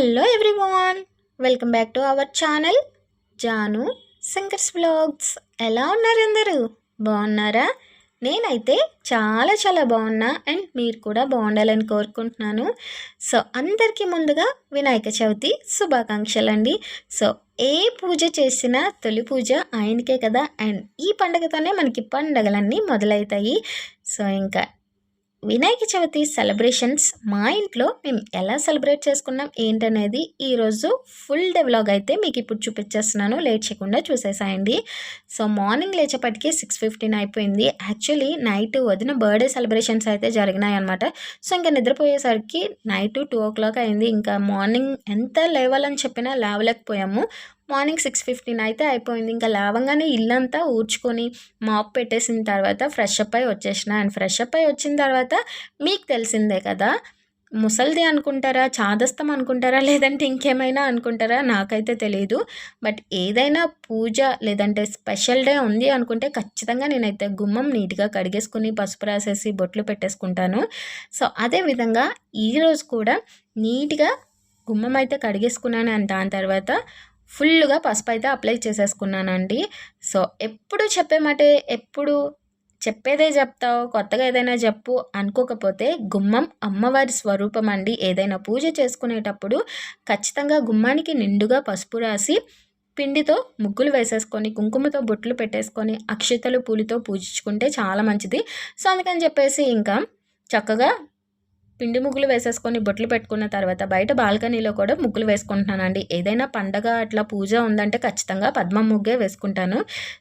Hello everyone welcome back to our channel Janu Shankar's blogs ఎలా ఉన్నారు అందరూ? బాగున్నారా? నేనైతే చాలా చాలా బాగున్నా అండ్ మీరు కూడా బాగుండాలని కోరుకుంటున్నాను. సో అందరికీ ముందుగా వినాయక చవితి శుభాకాంక్షలు అండి సో ఏ పూజ చేసినా తొలి పూజ ఆయనకే కదా అండ్ ఈ పండగతోనే మనకి పండగలన్నీ మొదలవుతాయి. సో ఇంకా వినాయక చవితి సెలబ్రేషన్స్ మా ఇంట్లో మేము ఎలా సెలబ్రేట్ చేసుకున్నాం ఏంటనేది ఈరోజు ఫుల్ డెవలాగ్ అయితే మీకు ఇప్పుడు చూపించేస్తున్నాను. లేట్ చేయకుండా చూసేసాయండి. సో మార్నింగ్ లేచేపటికి సిక్స్ ఫిఫ్టీన్ అయిపోయింది. యాక్చువల్లీ నైట్ వదిన బర్త్డే సెలబ్రేషన్స్ అయితే జరిగినాయి అనమాట సో ఇంకా నిద్రపోయేసరికి నైట్ టూ ఓ క్లాక్ అయింది. ఇంకా మార్నింగ్ ఎంత లేవాలని చెప్పినా లేవలేకపోయాము. మార్నింగ్ సిక్స్ ఫిఫ్టీన్ అయితే అయిపోయింది. ఇంకా లేవగానే ఇల్లంతా ఊడ్చుకొని మాప్ పెట్టేసిన తర్వాత ఫ్రెష్ అప్ అయి వచ్చేసిన. అండ్ ఫ్రెష్ అప్ అయి వచ్చిన తర్వాత మీకు తెలిసిందే కదా ముసల్ది అనుకుంటారా చాదస్తం అనుకుంటారా లేదంటే ఇంకేమైనా అనుకుంటారా నాకైతే తెలియదు బట్ ఏదైనా పూజ లేదంటే స్పెషల్ డే ఉంది అనుకుంటే ఖచ్చితంగా నేనైతే గుమ్మం నీట్గా కడిగేసుకుని పసుపు రాసేసి బొట్లు పెట్టేసుకుంటాను. సో అదేవిధంగా ఈరోజు కూడా నీట్గా గుమ్మం అయితే కడిగేసుకున్నాను. అండ్ దాని తర్వాత ఫుల్గా పసుపు అయితే అప్లై చేసేసుకున్నానండి. సో ఎప్పుడు చెప్పే మాట ఎప్పుడు చెప్పేదే చెప్తావు కొత్తగా ఏదైనా చెప్పు అనుకోకపోతే గుమ్మం అమ్మవారి స్వరూపం అండి. ఏదైనా పూజ చేసుకునేటప్పుడు ఖచ్చితంగా గుమ్మానికి నిండుగా పసుపు రాసి పిండితో ముగ్గులు వేసేసుకొని కుంకుమతో బొట్లు పెట్టేసుకొని అక్షతలు పూలతో పూజించుకుంటే చాలా మంచిది. సో అందుకని చెప్పేసి ఇంకా చక్కగా పిండి ముగ్గులు వేసేసుకొని బొట్లు పెట్టుకున్న తర్వాత బయట బాల్కనీలో కూడా ముగ్గులు వేసుకుంటున్నానండి. ఏదైనా పండగ అట్లా పూజ ఉందంటే ఖచ్చితంగా పద్మ ముగ్గే వేసుకుంటాను.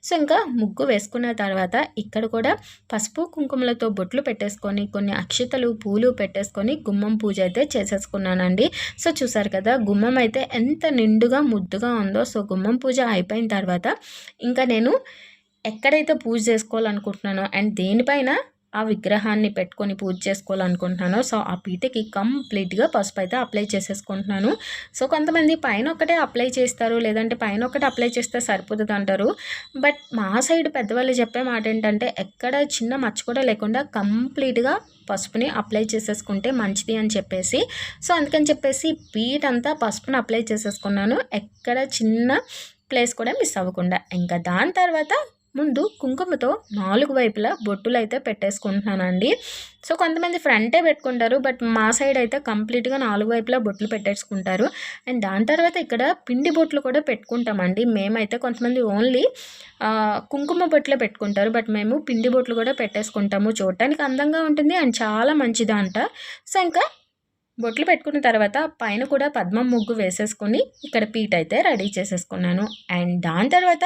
సో ఇంకా ముగ్గు వేసుకున్న తర్వాత ఇక్కడ కూడా పసుపు కుంకుమలతో బొట్లు పెట్టేసుకొని కొన్ని అక్షతలు పూలు పెట్టేసుకొని గుమ్మం పూజ అయితే చేసేసుకున్నానండి. సో చూసారు కదా గుమ్మం అయితే ఎంత నిండుగా ముద్దుగా ఉందో. సో గుమ్మం పూజ అయిపోయిన తర్వాత ఇంకా నేను ఎక్కడైతే పూజ చేసుకోవాలనుకుంటున్నానో అండ్ దేనిపైన ఆ విగ్రహాన్ని పెట్టుకొని పూజ చేసుకోవాలనుకుంటున్నాను. సో ఆ పీటకి కంప్లీట్గా పసుపు అయితే అప్లై చేసేసుకుంటున్నాను. సో కొంతమంది పైన ఒకటే అప్లై చేస్తారు లేదంటే పైన ఒకటి అప్లై చేస్తే సరిపోతుంది అంటారు. బట్ మా సైడ్ పెద్దవాళ్ళు చెప్పే మాట ఏంటంటే ఎక్కడ చిన్న మచ్చ కూడా లేకుండా కంప్లీట్గా పసుపుని అప్లై చేసేసుకుంటే మంచిది అని చెప్పేసి. సో అందుకని చెప్పేసి పీట్ అంతా పసుపుని అప్లై చేసేసుకున్నాను. ఎక్కడ చిన్న ప్లేస్ కూడా మిస్ అవ్వకుండా. ఇంకా దాని తర్వాత ముందు కుంకుమతో నాలుగు వైపులా బొట్టులు అయితే పెట్టేసుకుంటున్నానండి. సో కొంతమంది ఫ్రంటే పెట్టుకుంటారు బట్ మా సైడ్ అయితే కంప్లీట్గా నాలుగు వైపులా బొట్లు పెట్టేసుకుంటారు. అండ్ దాని తర్వాత ఇక్కడ పిండి బొట్లు కూడా పెట్టుకుంటామండి. మేమైతే కొంతమంది ఓన్లీ కుంకుమ బొట్లే పెట్టుకుంటారు బట్ మేము పిండి బొట్లు కూడా పెట్టేసుకుంటాము. చూడటానికి అందంగా ఉంటుంది అండ్ చాలా మంచిదంట. సో ఇంకా బొట్లు పెట్టుకున్న తర్వాత పైన కూడా పద్మం ముగ్గు వేసేసుకొని ఇక్కడ పీట అయితే రెడీ చేసేసుకున్నాను. అండ్ దాని తర్వాత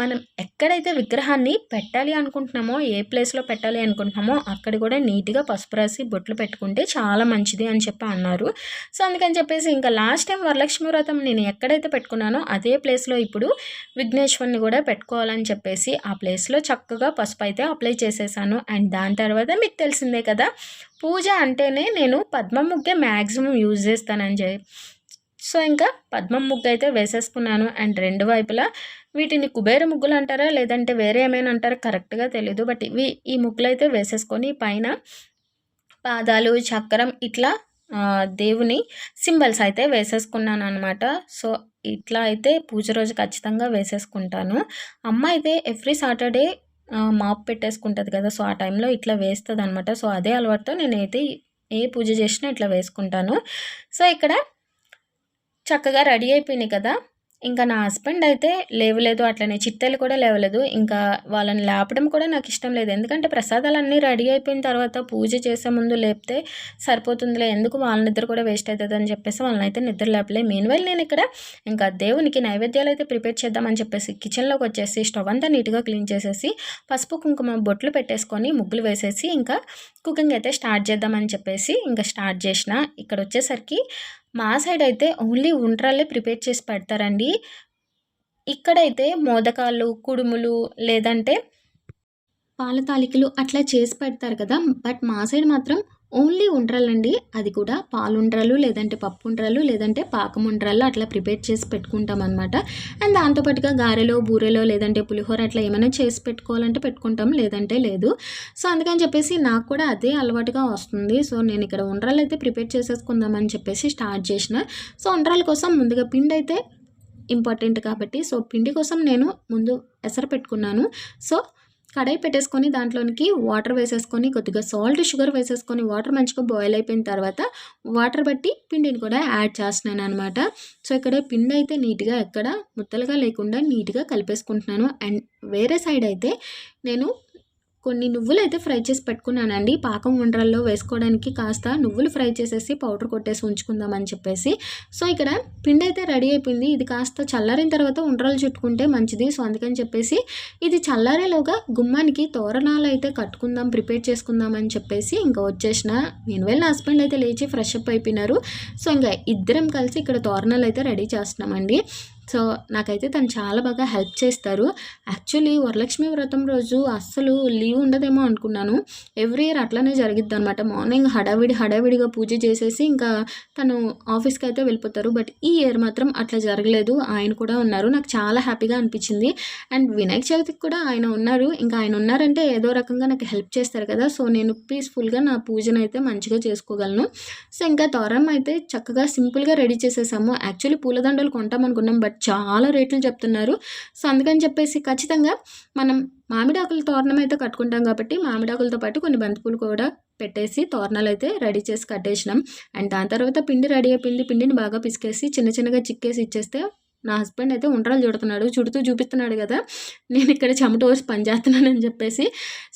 మనం ఎక్కడైతే విగ్రహాన్ని పెట్టాలి అనుకుంటున్నామో ఏ ప్లేస్లో పెట్టాలి అనుకుంటున్నామో అక్కడ కూడా నీట్గా పసుపు రాసి బొట్లు పెట్టుకుంటే చాలా మంచిది అని చెప్పి అన్నారు. సో అందుకని చెప్పేసి ఇంకా లాస్ట్ టైం వరలక్ష్మి వ్రతం నేను ఎక్కడైతే పెట్టుకున్నానో అదే ప్లేస్లో ఇప్పుడు విఘ్నేశ్వరిని కూడా పెట్టుకోవాలని చెప్పేసి ఆ ప్లేస్లో చక్కగా పసుపు అయితే అప్లై చేసేసాను. అండ్ దాని తర్వాత మీకు తెలిసిందే కదా పూజ అంటేనే నేను పద్మ ముగ్గే మ్యాక్సిమం యూజ్ చేస్తానని చెప్పి. సో ఇంకా పద్మం ముగ్గు అయితే వేసేసుకున్నాను. అండ్ రెండు వైపులా వీటిని కుబేర ముగ్గులు అంటారా? లేదంటే వేరే ఏమైనా అంటారా? కరెక్ట్గా తెలీదు. బట్ ఇవి ఈ ముగ్గులు అయితే వేసేసుకొని పైన పాదాలు చక్రం ఇట్లా దేవుని సింబల్స్ అయితే వేసేసుకున్నాను అనమాట సో ఇట్లా అయితే పూజ రోజు ఖచ్చితంగా వేసేసుకుంటాను. అమ్మ అయితే ఎవ్రీ సాటర్డే మాప్ పెట్టేసుకుంటుంది కదా. సో ఆ టైంలో ఇట్లా వేస్తుంది అనమాట సో అదే అలవాటుతో నేనైతే ఏ పూజ చేసినా ఇట్లా వేసుకుంటాను. సో ఇక్కడ చక్కగా రెడీ అయిపోయినాయి కదా. ఇంకా నా హస్బెండ్ అయితే లేవలేదు అట్లనే చిట్టెలు కూడా లేవలేదు. ఇంకా వాళ్ళని లేపడం కూడా నాకు ఇష్టం లేదు. ఎందుకంటే ప్రసాదాలు అన్నీ రెడీ అయిపోయిన తర్వాత పూజ చేసే ముందు లేపితే సరిపోతుందిలే ఎందుకు వాళ్ళ నిద్ర కూడా వేస్ట్ అవుతుంది అని చెప్పేసి వాళ్ళని అయితే నిద్ర లేపలే. మెయిన్వైల్ నేను ఇక్కడ ఇంకా దేవునికి నైవేద్యాలు అయితే ప్రిపేర్ చేద్దామని చెప్పేసి కిచెన్లోకి వచ్చేసి స్టవ్ అంతా నీట్గా క్లీన్ చేసేసి పసుపు కుంకుమ బొట్లు పెట్టేసుకొని ముగ్గులు వేసేసి ఇంకా కుకింగ్ అయితే స్టార్ట్ చేద్దామని చెప్పేసి ఇంకా స్టార్ట్ చేసిన. ఇక్కడ వచ్చేసరికి మా సైడ్ అయితే ఓన్లీ ఉండ్రాలే ప్రిపేర్ చేసి పెడతారండి. ఇక్కడైతే మోదకాలు కుడుములు లేదంటే పాల తాలికలు అట్లా చేసి పెడతారు కదా. బట్ మా సైడ్ మాత్రం ఓన్లీ ఉండ్రలండి. అది కూడా పాలుండ్రలు లేదంటే పప్పు ఉండ్రాలు లేదంటే పాకం ఉండ్రలు అట్లా ప్రిపేర్ చేసి పెట్టుకుంటాం అనమాట అండ్ దాంతోపాటుగా గారెలో బూరెలో లేదంటే పులిహోర అట్లా ఏమైనా చేసి పెట్టుకోవాలంటే పెట్టుకుంటాం లేదంటే లేదు. సో అందుకని చెప్పేసి నాకు కూడా అదే అలవాటుగా వస్తుంది. సో నేను ఇక్కడ ఉండ్రలు అయితే ప్రిపేర్ చేసేసుకుందామని చెప్పేసి స్టార్ట్ చేసిన. సో ఉండ్రాల కోసం ముందుగా పిండి అయితే ఇంపార్టెంట్ కాబట్టి సో పిండి కోసం నేను ముందు ఎసరు పెట్టుకున్నాను. సో కడాయి పెట్టేసుకొని దాంట్లోనికి వాటర్ వేసేసుకొని కొద్దిగా సాల్ట్ షుగర్ వేసేసుకొని వాటర్ మంచిగా బాయిల్ అయిపోయిన తర్వాత వాటర్ బట్టి పిండిని కూడా యాడ్ చేస్తున్నాను అనమాట సో ఇక్కడ పిండి అయితే నీట్గా ఎక్కడ ముద్దలుగా లేకుండా నీట్గా కలిపేసుకుంటున్నాను. అండ్ వేరే సైడ్ అయితే నేను కొన్ని నువ్వులు అయితే ఫ్రై చేసి పెట్టుకున్నానండి. పాకం ఉండ్రాల్లో వేసుకోవడానికి కాస్త నువ్వులు ఫ్రై చేసేసి పౌడర్ కొట్టేసి ఉంచుకుందామని చెప్పేసి. సో ఇక్కడ పిండి అయితే రెడీ అయిపోయింది. ఇది కాస్త చల్లారిన తర్వాత ఉండ్రాలు చుట్టుకుంటే మంచిది. సో అందుకని చెప్పేసి ఇది చల్లారేలోగా గుమ్మానికి తోరణాలు అయితే కట్టుకుందాం ప్రిపేర్ చేసుకుందాం అని చెప్పేసి ఇంకా వచ్చేసిన. నేను వెళ్ళిన హస్బెండ్ అయితే లేచి ఫ్రెష్ అప్ అయిపోయినారు. సో ఇంకా ఇద్దరం కలిసి ఇక్కడ తోరణాలు అయితే రెడీ చేస్తున్నామండి. సో నాకైతే తను చాలా బాగా హెల్ప్ చేస్తారు. యాక్చువల్లీ వరలక్ష్మి వ్రతం రోజు అస్సలు లీవ్ ఉండదేమో అనుకున్నాను. ఎవ్రీ ఇయర్ అట్లానే జరిగిద్ది అనమాట మార్నింగ్ హడావిడి హడావిడిగా పూజ చేసేసి ఇంకా తను ఆఫీస్కి అయితే వెళ్ళిపోతారు. బట్ ఈ ఇయర్ మాత్రం అట్లా జరగలేదు. ఆయన కూడా ఉన్నారు. నాకు చాలా హ్యాపీగా అనిపించింది. అండ్ వినాయక చవితికి కూడా ఆయన ఉన్నారు. ఇంకా ఆయన ఉన్నారంటే ఏదో రకంగా నాకు హెల్ప్ చేస్తారు కదా. సో నేను పీస్ఫుల్గా నా పూజను అయితే మంచిగా చేసుకోగలను. సో ఇంకా తోరం అయితే చక్కగా సింపుల్గా రెడీ చేసేసాము. యాక్చువల్లీ పూలదండలు కొంటాం అనుకున్నాం బట్ చాలా రేట్లు చెప్తున్నారు. సో అందుకని చెప్పేసి ఖచ్చితంగా మనం మామిడాకుల తోరణం అయితే కట్టుకుంటాం కాబట్టి మామిడాకులతో పాటు కొన్ని బంతిపూలు కూడా పెట్టేసి తోరణాలు అయితే రెడీ చేసి కట్టేసినాం. అండ్ దాని తర్వాత పిండి రెడీ అయిపోయింది. పిండిని బాగా పిసికేసి చిన్న చిన్నగా చిక్కేసి ఇచ్చేస్తే నా హస్బెండ్ అయితే ఉండ్రాలు చుడుతున్నాడు. చుడుతూ చూపిస్తున్నాడు కదా నేను ఇక్కడ చెమట వచ్చి పని చేస్తున్నానని చెప్పేసి.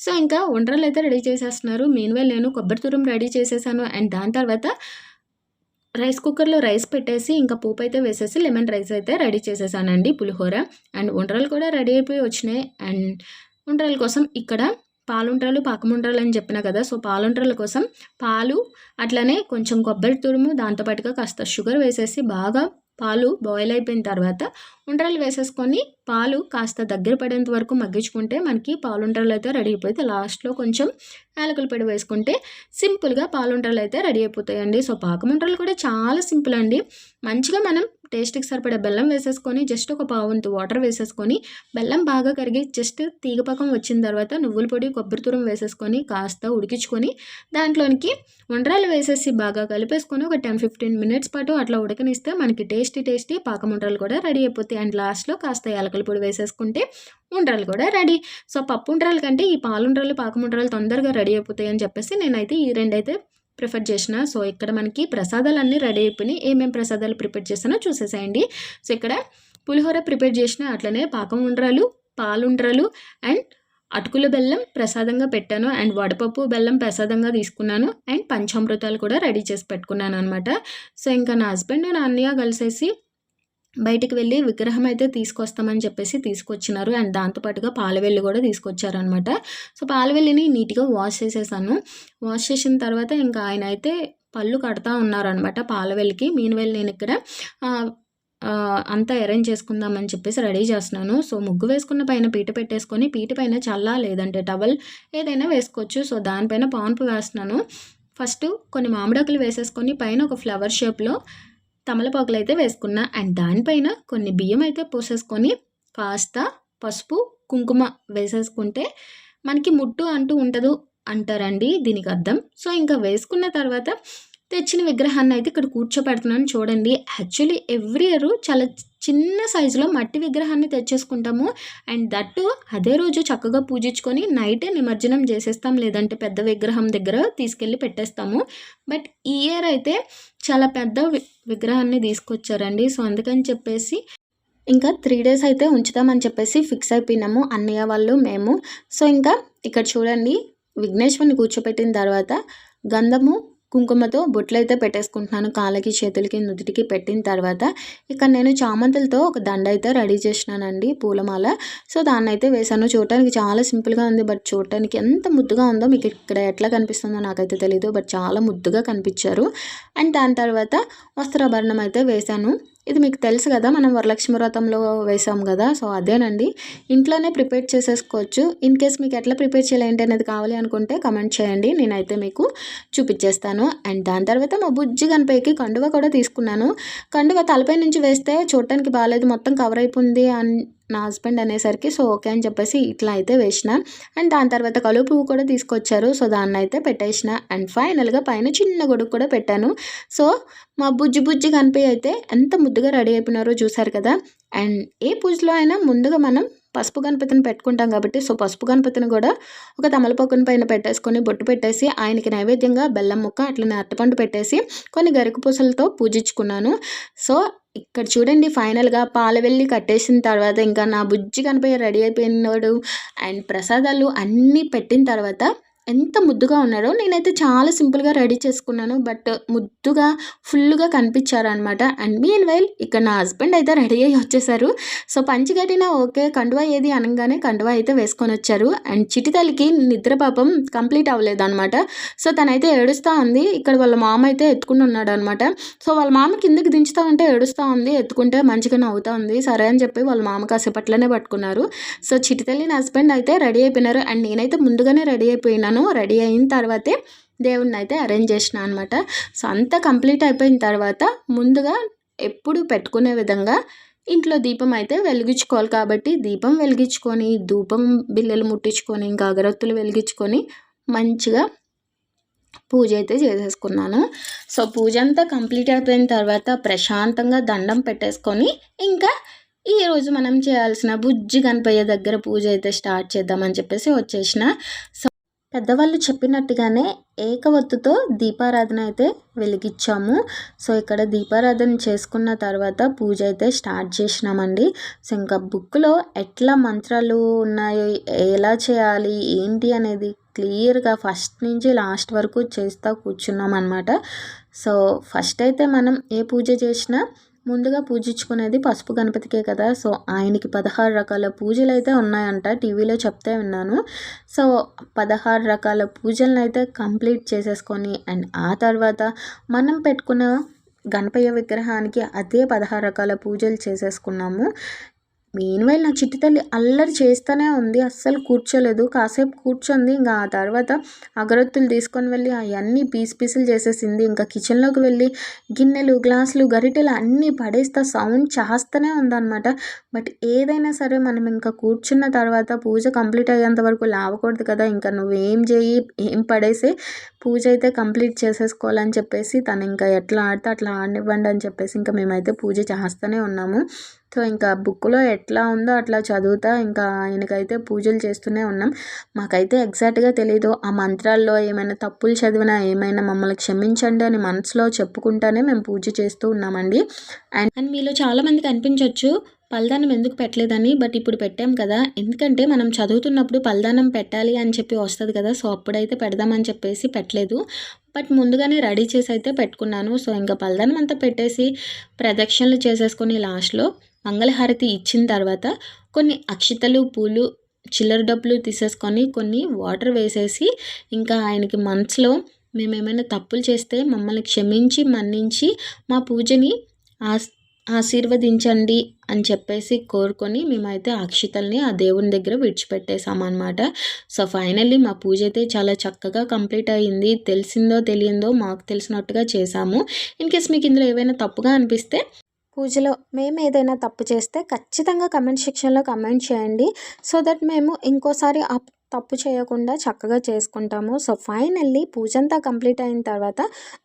సో ఇంకా ఉండ్రాలు అయితే రెడీ చేసేస్తున్నారు. మెయిన్వేల్ నేను కొబ్బరి తురం రెడీ చేసేసాను. అండ్ దాని తర్వాత రైస్ కుక్కర్లో రైస్ పెట్టేసి ఇంకా పోపు అయితే వేసేసి లెమన్ రైస్ అయితే రెడీ చేసేసానండి పులిహోర. అండ్ ఉండ్రాలు కూడా రెడీ అయిపోయి వచ్చినాయి. అండ్ ఉండ్రాల కోసం ఇక్కడ పాలుండ్రాలు పాకముండ్రాలు అని చెప్పిన కదా సో పాలుండ్రాల కోసం పాలు అట్లనే కొంచెం కొబ్బరి తురుము దాంతోపాటుగా కాస్త షుగర్ వేసేసి బాగా పాలు బాయిల్ అయిపోయిన తర్వాత ఉండ్రలు వేసేసుకొని పాలు కాస్త దగ్గర పడేంత వరకు మగ్గించుకుంటే మనకి పాలుండ్రాలు అయితే రెడీ అయిపోతే లాస్ట్లో కొంచెం యాలకుల పొడి వేసుకుంటే సింపుల్గా పాలుండ్రాలు అయితే రెడీ అయిపోతాయండి. సో పాకముండ్రాలు కూడా చాలా సింపుల్ అండి. మంచిగా మనం టేస్ట్కి సరిపడే బెల్లం వేసేసుకొని జస్ట్ ఒక పావుంతు వాటర్ వేసేసుకొని బెల్లం బాగా కరిగి జస్ట్ తీగపాకం వచ్చిన తర్వాత నువ్వుల పొడి కొబ్బరి తురం వేసేసుకొని కాస్త ఉడికించుకొని దాంట్లోనికి ఉండ్రాలు వేసేసి బాగా కలిపేసుకొని ఒక టెన్ ఫిఫ్టీన్ మినిట్స్ పాటు అట్లా ఉడకనిస్తే మనకి టేస్టీ టేస్టీ పాకం కూడా రెడీ అయిపోతాయి. అండ్ లాస్ట్లో కాస్త యాలకల పొడి వేసేసుకుంటే ఉండ్రాలు కూడా రెడీ. సో పప్పు ఉండ్రాల కంటే ఈ పాలుండ్రాలు పాకముండ్రాలు తొందరగా రెడీ అయిపోతాయి అని చెప్పేసి నేనైతే ఈ రెండైతే ప్రిఫర్ చేసిన. సో ఇక్కడ మనకి ప్రసాదాలు అన్నీ రెడీ అయిపోయినాయి. ఏమేమి ప్రసాదాలు ప్రిపేర్ చేసానో చూసేసేయండి. సో ఇక్కడ పులిహోర ప్రిపేర్ చేసిన అట్లనే పాకం ఉండ్రాలు పాలుండ్రాలు అండ్ అటుకుల బెల్లం ప్రసాదంగా పెట్టాను అండ్ వడపప్పు బెల్లం ప్రసాదంగా తీసుకున్నాను అండ్ పంచామృతాలు కూడా రెడీ చేసి పెట్టుకున్నాను అనమాట సో ఇంకా నా హస్బెండ్ నా అన్నయ్య కలిసేసి బయటికి వెళ్ళి విగ్రహం అయితే తీసుకొస్తామని చెప్పేసి తీసుకొచ్చినారు. అండ్ దాంతోపాటుగా పాలవెల్లి కూడా తీసుకొచ్చారనమాట సో పాలవెల్లిని నీట్గా వాష్ చేసేసాను. వాష్ చేసిన తర్వాత ఇంకా ఆయన అయితే పళ్ళు కడతా ఉన్నారనమాట పాలవెల్లికి. మీనవెల్లి నేను ఇక్కడ అంతా అరేంజ్ చేసుకుందామని చెప్పేసి రెడీ చేస్తున్నాను. సో ముగ్గు వేసుకున్న పైన పీట పెట్టేసుకొని పీట పైన చల్ల లేదంటే టవల్ ఏదైనా వేసుకోవచ్చు. సో దానిపైన పాన్పు వేస్తున్నాను. ఫస్ట్ కొన్ని మామిడాకులు వేసేసుకొని పైన ఒక ఫ్లవర్ షేప్లో తమలపాకులు అయితే వేసుకున్నా అండ్ దానిపైన కొన్ని బియ్యం అయితే పోసేసుకొని కాస్త పసుపు కుంకుమ వేసేసుకుంటే మనకి ముట్టు అంటూ ఉండదు అంటారండి దీనికి అర్థం. సో ఇంకా వేసుకున్న తర్వాత తెచ్చిన విగ్రహాన్ని అయితే ఇక్కడ కూర్చోపెడుతున్నాను చూడండి. యాక్చువల్లీ ఎవ్రీ ఇయర్ చాలా చిన్న సైజులో మట్టి విగ్రహాన్ని తెచ్చేసుకుంటాము. అండ్ దట్టు అదే రోజు చక్కగా పూజించుకొని నైటే నిమజ్జనం చేసేస్తాం. లేదంటే పెద్ద విగ్రహం దగ్గర తీసుకెళ్ళి పెట్టేస్తాము. బట్ ఈ ఇయర్ అయితే చాలా పెద్ద విగ్రహాన్ని తీసుకొచ్చారండి. సో అందుకని చెప్పేసి ఇంకా త్రీ డేస్ అయితే ఉంచుతామని చెప్పేసి ఫిక్స్ అయిపోయినాము. అన్నయ్య వాళ్ళు మేము. సో ఇంకా ఇక్కడ చూడండి. విఘ్నేశ్వరిని కూర్చోపెట్టిన తర్వాత గంధము కుంకుమతో బొట్లు అయితే పెట్టేసుకుంటున్నాను. కాళ్ళకి చేతులకి నుదుటికి పెట్టిన తర్వాత ఇక్కడ నేను చామంతులతో ఒక దండ అయితే రెడీ చేసినానండి పూలమాల. సో దాన్ని అయితే వేసాను చూడటానికి చాలా సింపుల్గా ఉంది. బట్ చూడటానికి ఎంత ముద్దుగా ఉందో మీకు ఇక్కడ ఎట్లా కనిపిస్తుందో నాకైతే తెలీదు. బట్ చాలా ముద్దుగా కనిపించారు. అండ్ దాని తర్వాత వస్త్రాభరణం అయితే వేశాను. ఇది మీకు తెలుసు కదా మనం వరలక్ష్మి వ్రతంలో వేసాం కదా సో అదేనండి. ఇంట్లోనే ప్రిపేర్ చేసేసుకోవచ్చు. ఇన్ కేస్ మీకు ఎట్లా ప్రిపేర్ చేయాలి ఏంటి అనేది కావాలి అనుకుంటే కమెంట్ చేయండి. నేనైతే మీకు చూపించేస్తాను అండ్ దాని తర్వాత మా బుజ్జి గణపైకి కండువ కూడా తీసుకున్నాను. కండువ తలపై నుంచి వేస్తే చూడటానికి బాగాలేదు మొత్తం కవర్ అయిపోయింది అని నా హస్బెండ్ అనేసరికి సో ఓకే అని చెప్పేసి ఇట్లా అయితే వేసిన. అండ్ దాని తర్వాత కలుపు పువ్వు కూడా తీసుకొచ్చారు. సో దాన్ని అయితే పెట్టేసిన. అండ్ ఫైనల్గా పైన చిన్న గొడుగు కూడా పెట్టాను. సో మా బుజ్జి బుజ్జి కనిపి అయితే ఎంత ముద్దుగా రెడీ అయిపోయినారో చూసారు కదా. అండ్ ఏ పూజలో అయినా ముందుగా మనం పసుపు గణపతిని పెట్టుకుంటాం కాబట్టి సో పసుపు గణపతిని కూడా ఒక తమలపాకుని పైన పెట్టేసుకొని బొట్టు పెట్టేసి ఆయనకి నైవేద్యంగా బెల్లం ముక్క అట్లనే అరటిపండు పెట్టేసి కొన్ని గరిక పూసలతో పూజించుకున్నాను. సో ఇక్కడ చూడండి ఫైనల్గా పాలవెల్లి కట్టేసిన తర్వాత ఇంకా నా బుజ్జి కనిపోయి రెడీ అయిపోయినాడు. అండ్ ప్రసాదాలు అన్నీ పెట్టిన తర్వాత ఎంత ముద్దుగా ఉన్నారో నేనైతే చాలా సింపుల్గా రెడీ చేసుకున్నాను. బట్ ముద్దుగా ఫుల్గా కనిపించారనమాట అండ్ మీ అండ్ వైల్ ఇక్కడ నా హస్బెండ్ అయితే రెడీ అయ్యి వచ్చేసారు. సో పంచి కట్టిన ఓకే కండువా ఏది అనగానే కండువా అయితే వేసుకొని వచ్చారు. అండ్ చిటితల్లికి నిద్ర పాపం కంప్లీట్ అవ్వలేదు అనమాట సో తనైతే ఏడుస్తూ ఉంది. ఇక్కడ వాళ్ళ మామ అయితే ఎత్తుకుని ఉన్నాడు అనమాట సో వాళ్ళ మామ కిందకి దించుతూ ఉంటే ఏడుస్తూ ఉంది. ఎత్తుకుంటే మంచిగా నవ్వుతూ ఉంది. సరే అని చెప్పి వాళ్ళ మామ కాసేపట్లనే పట్టుకున్నారు. సో చిటితల్లి నా హస్బెండ్ అయితే రెడీ అయిపోయినారు. అండ్ నేనైతే ముందుగానే రెడీ అయిపోయినాను. చేశాను రెడీ అయిన తర్వాతే దేవుణ్ణి అయితే అరేంజ్ చేసిన అనమాట సో అంతా కంప్లీట్ అయిపోయిన తర్వాత ముందుగా ఎప్పుడు పెట్టుకునే విధంగా ఇంట్లో దీపం అయితే వెలిగించుకోవాలి కాబట్టి దీపం వెలిగించుకొని ధూపం బిల్లలు ముట్టించుకొని ఇంకా అగరత్తులు వెలిగించుకొని మంచిగా పూజ అయితే చేసేసుకున్నాను. సో పూజ అంతా కంప్లీట్ అయిపోయిన తర్వాత ప్రశాంతంగా దండం పెట్టేసుకొని ఇంకా ఈరోజు మనం చేయాల్సిన బుజ్జి గణపయ్య దగ్గర పూజ అయితే స్టార్ట్ చేద్దామని చెప్పేసి వచ్చేసిన. సో పెద్దవాళ్ళు చెప్పినట్టుగానే ఏకవత్తుతో దీపారాధన అయితే వెలిగించాము. సో ఇక్కడ దీపారాధన చేసుకున్న తర్వాత పూజ అయితే స్టార్ట్ చేసినామండి. సో ఇంకా బుక్లో ఎట్లా మంత్రాలు ఉన్నాయో ఎలా చేయాలి ఏంటి అనేది క్లియర్గా ఫస్ట్ నుంచి లాస్ట్ వరకు చేస్తూ కూర్చున్నాం అనమాట సో ఫస్ట్ అయితే మనం ఏ పూజ చేసినా ముందుగా పూజించుకునేది పసుపు గణపతికే కదా. సో ఆయనకి పదహారు రకాల పూజలు అయితే ఉన్నాయంట. టీవీలో చెప్తే విన్నాను. సో పదహారు రకాల పూజలను అయితే కంప్లీట్ చేసేసుకొని అండ్ ఆ తర్వాత మనం పెట్టుకున్న గణపయ్య విగ్రహానికి అదే పదహారు రకాల పూజలు చేసేసుకున్నాము. మీన్వైల్ నా చిట్టి తల్లి అల్లరి చేస్తూనే ఉంది. అస్సలు కూర్చోలేదు. కాసేపు కూర్చుంది. ఇంకా ఆ తర్వాత అగరొత్తులు తీసుకొని వెళ్ళి అవన్నీ పీస్ పీసులు చేసేసింది. ఇంకా కిచెన్లోకి వెళ్ళి గిన్నెలు గ్లాసులు గరిటెలు అన్నీ పడేస్తా సౌండ్ చేస్తూనే ఉందన్నమాట. బట్ ఏదైనా సరే మనం ఇంకా కూర్చున్న తర్వాత పూజ కంప్లీట్ అయ్యేంత వరకు లేవకూడదు కదా. ఇంకా నువ్వేం చేయి ఏం పడేసి పూజ అయితే కంప్లీట్ చేసేసుకోవాలని చెప్పేసి తను ఇంకా ఎట్లా ఆడితే అట్లా ఆడనివ్వండి అని చెప్పేసి ఇంకా మేమైతే పూజ చేస్తూనే ఉన్నాము. సో ఇంకా బుక్లో ఎట్లా ఉందో అట్లా చదువుతా. ఇంకా ఆయనకైతే పూజలు చేస్తూనే ఉన్నాం. మాకైతే ఎగ్జాక్ట్గా తెలియదు ఆ మంత్రాల్లో ఏమైనా తప్పులు చదివినా ఏమైనా మమ్మల్ని క్షమించండి అని మనసులో చెప్పుకుంటానే మేము పూజ చేస్తూ ఉన్నామండి. అండ్ అండ్ మీలో చాలామందికి అనిపించవచ్చు పలదానం ఎందుకు పెట్టలేదని బట్ ఇప్పుడు పెట్టాం కదా. ఎందుకంటే మనం చదువుతున్నప్పుడు పలదానం పెట్టాలి అని చెప్పి వస్తుంది కదా. సో అప్పుడైతే పెడదామని చెప్పేసి పెట్టలేదు. బట్ ముందుగానే రెడీ చేసి అయితే పెట్టుకున్నాను. సో ఇంకా పలదానం అంతా పెట్టేసి ప్రదక్షిణలు చేసేసుకొని లాస్ట్లో మంగళహారతి ఇచ్చిన తర్వాత కొన్ని అక్షితలు పూలు చిల్లర డబ్బులు తీసేసుకొని కొన్ని వాటర్ వేసేసి ఇంకా ఆయనకి మనసులో మేము ఏమైనా తప్పులు చేస్తే మమ్మల్ని క్షమించి మన్నించి మా పూజని ఆస్ ఆశీర్వదించండి అని చెప్పేసి కోరుకొని మేమైతే అక్షితల్ని ఆ దేవుని దగ్గర విడిచిపెట్టేశామన్నమాట సో ఫైనల్లీ మా పూజ అయితే చాలా చక్కగా కంప్లీట్ అయ్యింది తెలిసిందో తెలియందో మాకు తెలిసినట్టుగా చేశాము. ఇన్ కేస్ మీకు ఇందులో ఏవైనా తప్పుగా అనిపిస్తే పూజలో మేము ఏదైనా తప్పు చేస్తే ఖచ్చితంగా కమెంట్ సెక్షన్లో కమెంట్ చేయండి. సో దట్ మేము ఇంకోసారి ఆ తప్పు చేయకుండా చక్కగా చేసుకుంటాము. సో ఫైనల్లీ పూజ అంతా కంప్లీట్ అయిన తర్వాత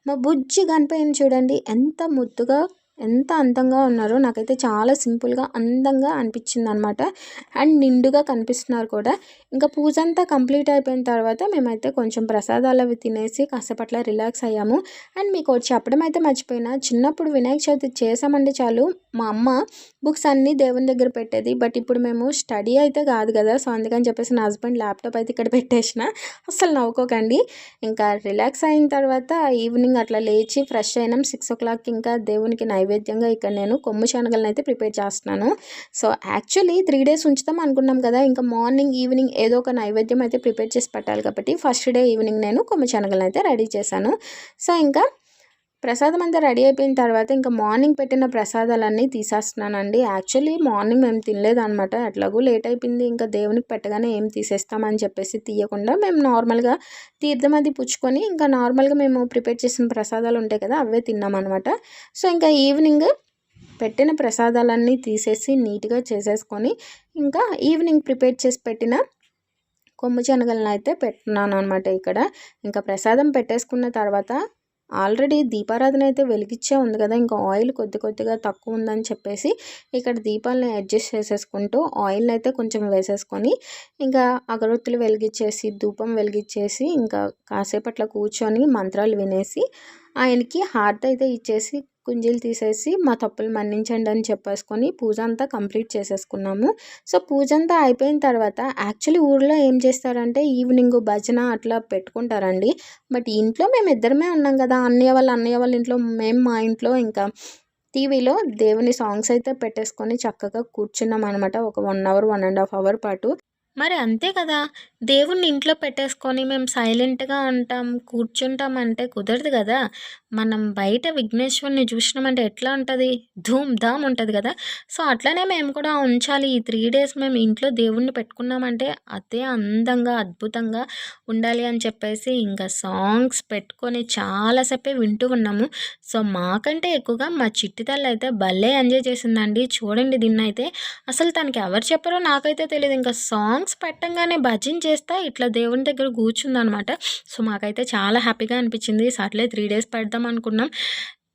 మా బుజ్జి గణపయ్యని చూడండి. ఎంత ముద్దుగా ఎంత అందంగా ఉన్నారో నాకైతే చాలా సింపుల్గా అందంగా అనిపించింది అనమాట అండ్ నిండుగా కనిపిస్తున్నారు కూడా. ఇంకా పూజ అంతా కంప్లీట్ అయిపోయిన తర్వాత మేమైతే కొంచెం ప్రసాదాలు అవి తినేసి కాసేపట్ల రిలాక్స్ అయ్యాము. అండ్ మీకు చెప్పడం అయితే మర్చిపోయినా చిన్నప్పుడు వినాయక చవితి చేసామండి చాలు మా అమ్మ బుక్స్ అన్నీ దేవుని దగ్గర పెట్టేది. బట్ ఇప్పుడు మేము స్టడీ అయితే కాదు కదా సో అందుకని చెప్పేసి నా హస్బెండ్ ల్యాప్టాప్ అయితే ఇక్కడ పెట్టేసిన. అస్సలు నవ్వుకోకండి. ఇంకా రిలాక్స్ అయిన తర్వాత ఈవినింగ్ అట్లా లేచి ఫ్రెష్ అయినాం. సిక్స్ ఓ క్లాక్ ఇంకా దేవునికి నైవేద్యంగా ఇక్కడ నేను కొమ్ము శనగలను అయితే ప్రిపేర్ చేస్తున్నాను. సో యాక్చువల్లీ త్రీ డేస్ ఉంచుతాం అనుకున్నాం కదా ఇంకా మార్నింగ్ ఈవినింగ్ ఏదో ఒక నైవేద్యం అయితే ప్రిపేర్ చేసి పెట్టాలి కాబట్టి ఫస్ట్ డే ఈవినింగ్ నేను కొమ్ము శనగలను అయితే రెడీ చేశాను. సో ఇంకా ప్రసాదం అంతా రెడీ అయిపోయిన తర్వాత ఇంకా మార్నింగ్ పెట్టిన ప్రసాదాలన్నీ తీసేస్తున్నానండి. యాక్చువల్లీ మార్నింగ్ మేము తినలేదనమాట ఎట్లాగూ లేట్ అయిపోయింది. ఇంకా దేవునికి పెట్టగానే ఏం తీసేస్తామని చెప్పేసి తీయకుండా మేము నార్మల్గా తీర్థం అది పుచ్చుకొని ఇంకా నార్మల్గా మేము ప్రిపేర్ చేసిన ప్రసాదాలు ఉంటాయి కదా అవే తిన్నామన్నమాట. సో ఇంకా ఈవినింగ్ పెట్టిన ప్రసాదాలన్నీ తీసేసి నీట్గా చేసేసుకొని ఇంకా ఈవినింగ్ ప్రిపేర్ చేసి పెట్టిన కొమ్ము శనగలను అయితే పెట్టున్నాను అనమాట ఇక్కడ. ఇంకా ప్రసాదం పెట్టేసుకున్న తర్వాత ఆల్రెడీ దీపారాధన అయితే వెలిగించే ఉంది కదా ఇంకా ఆయిల్ కొద్ది కొద్దిగా తక్కువ ఉందని చెప్పేసి ఇక్కడ దీపాలను అడ్జస్ట్ చేసేసుకుంటూ ఆయిల్ని అయితే కొంచెం వేసేసుకొని ఇంకా అగరొత్తులు వెలిగించేసి ధూపం వెలిగించేసి ఇంకా కాసేపట్ల కూర్చొని మంత్రాలు వినేసి ఆయనకి హార్ట్ అయితే ఇచ్చేసి కుంజీలు తీసేసి మా తప్పులు మన్నించండి అని చెప్పేసుకొని పూజ అంతా కంప్లీట్ చేసేసుకున్నాము. సో పూజ అంతా అయిపోయిన తర్వాత యాక్చువల్లీ ఊర్లో ఏం చేస్తారంటే ఈవినింగ్ భజన అట్లా పెట్టుకుంటారండి. బట్ ఇంట్లో మేము ఇద్దరమే ఉన్నాం కదా అన్నయ్య వాళ్ళ అన్నయ్య వాళ్ళ ఇంట్లో మేము మా ఇంట్లో ఇంకా టీవీలో దేవుని సాంగ్స్ అయితే పెట్టేసుకొని చక్కగా కూర్చున్నాం అనమాట ఒక one hour one and half hour పాటు. మరి అంతే కదా దేవుణ్ణి ఇంట్లో పెట్టేసుకొని మేము సైలెంట్గా ఉంటాం కూర్చుంటాం అంటే కుదరదు కదా. మనం బయట విఘ్నేశ్వరుని చూసినామంటే ఎట్లా ఉంటుంది? ధూమ్ ధామ్ ఉంటుంది కదా. సో అట్లనే మేము కూడా ఉంచాలి. ఈ త్రీ డేస్ మేము ఇంట్లో దేవుణ్ణి పెట్టుకున్నామంటే అదే అందంగా అద్భుతంగా ఉండాలి అని చెప్పేసి ఇంకా సాంగ్స్ పెట్టుకొని చాలాసేపే వింటూ ఉన్నాము. సో మాకంటే ఎక్కువగా మా చిట్టి తల్లి అయితే భలే ఎంజాయ్ చేసిందండి. చూడండి దీన్ని అయితే అసలు తనకి ఎవరు చెప్పారో నాకైతే తెలియదు ఇంకా సాంగ్స్ పెట్టంగానే భజన చేస్తా ఇట్లా దేవుని దగ్గర కూర్చుందనమాట. సో మాకైతే చాలా హ్యాపీగా అనిపించింది. సర్లే త్రీ డేస్ పెడదాం అనుకున్నాం.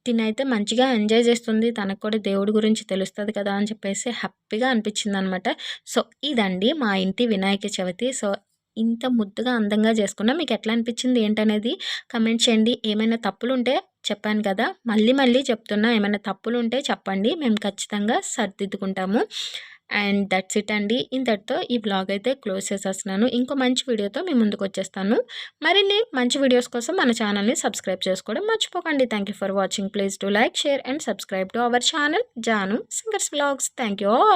తినైతే మంచిగా ఎంజాయ్ చేస్తుంది. తనకు కూడా దేవుడి గురించి తెలుస్తుంది కదా అని చెప్పేసి హ్యాపీగా అనిపించింది అనమాట సో ఇదండి మా ఇంటి వినాయక చవితి. సో ఇంత ముద్దుగా అందంగా చేసుకున్నా. మీకు ఎట్లా అనిపించింది? ఏంటనేది కమెంట్ చేయండి. ఏమైనా తప్పులు ఉంటే చెప్పాను కదా. మళ్ళీ మళ్ళీ చెప్తున్నా. ఏమైనా తప్పులు ఉంటే చెప్పండి. మేము ఖచ్చితంగా సర్దిద్దుకుంటాము. అండ్ దట్స్ ఇట్ అండి. ఇంతటితో ఈ బ్లాగ్ అయితే క్లోజ్ చేసేస్తున్నాను. ఇంకో మంచి వీడియోతో మీ ముందుకు వచ్చేస్తాను. మరిన్ని మంచి వీడియోస్ కోసం మన ఛానల్ని సబ్స్క్రైబ్ చేసుకోవడం మర్చిపోకండి. Thank you for watching please to like share and subscribe to our channel Janu singers blogs thank you all